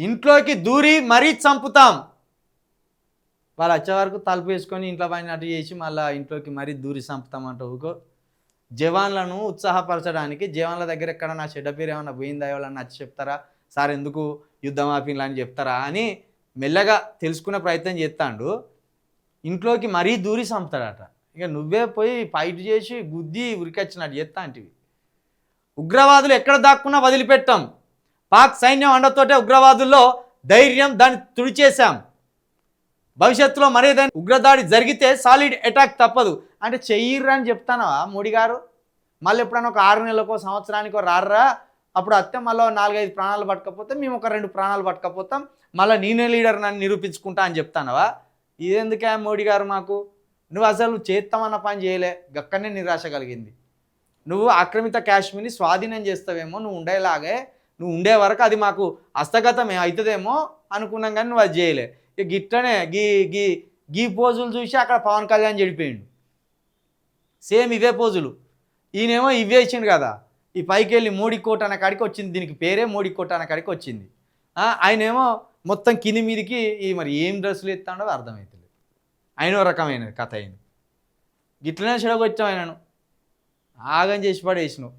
ఇంట్లోకి దూరి మరీ చంపుతాం. వాళ్ళు వచ్చే వరకు తలుపు వేసుకొని ఇంట్లో పైన అటు చేసి మళ్ళీ ఇంట్లోకి మరీ దూరి చంపుతాం అంటూ ఊకో జవాన్లను ఉత్సాహపరచడానికి జవాన్ల దగ్గర ఎక్కడ నా చెడ్డ పేరు ఏమన్నా పోయిందా? ఎవరన్నా నచ్చి చెప్తారా? సార్ ఎందుకు యుద్ధం ఆపిన్లా? అని చెప్తారా? అని మెల్లగా తెలుసుకునే ప్రయత్నం చేస్తాడు. ఇంట్లోకి మరీ దూరి చంపుతాడట. ఇక నువ్వే పోయి ఫైట్ చేసి గుద్ది ఉరికొచ్చినట్టు చేస్తా అంటివి ఉగ్రవాదులు ఎక్కడ దాక్కున్నా వదిలిపెట్టాం. పాక్ సైన్యం అండతోటే ఉగ్రవాదుల్లో ధైర్యం దాన్ని తుడిచేశాం. భవిష్యత్తులో మరే దాని ఉగ్రదాడి జరిగితే సాలిడ్ అటాక్ తప్పదు. అంటే చెయ్యిర్రా అని చెప్తానవా మోడీ గారు? మళ్ళీ ఎప్పుడైనా ఒక ఆరు నెలలకో సంవత్సరానికో రారా అప్పుడు అత్తే మళ్ళీ నాలుగైదు ప్రాణాలు పట్టకపోతే మేము ఒక రెండు ప్రాణాలు పట్టకపోతాం. మళ్ళీ నేనే లీడర్ నన్ను నిరూపించుకుంటా అని చెప్తానవా? ఇదెందుకే మోడీ గారు మాకు? నువ్వు అసలు చేస్తామన్న పని చేయలే. గక్కనే నిరాశ కలిగింది. నువ్వు ఆక్రమిత కాశ్మీర్ని స్వాధీనం చేస్తావేమో నువ్వు ఉండేలాగే నువ్వు ఉండే వరకు అది మాకు హస్తగతం అవుతుందేమో అనుకున్నాం కానీ నువ్వు అది చేయలే. ఇక గిట్టనే గీ గీ గీ పోజులు చూసి అక్కడ పవన్ కళ్యాణ్ చెడిపోయిండు. సేమ్ ఇవే పోజులు. ఈయనేమో ఇవే ఇచ్చిండు కదా. ఈ పైకి వెళ్ళి మోడీ కోట అనే కాడికి వచ్చింది. దీనికి పేరే మోడీ కోట అనే కాడికి వచ్చింది. ఆయనేమో మొత్తం కింది మీదికి ఈ మరి ఏం డ్రెస్సులు ఎత్తాడో అర్థమవుతుంది ఆయన ఓ రకమైన కథ అయింది. గిట్లనే చెడగొచ్చాం ఆయనను. ఆగం చేసి పడేసినావు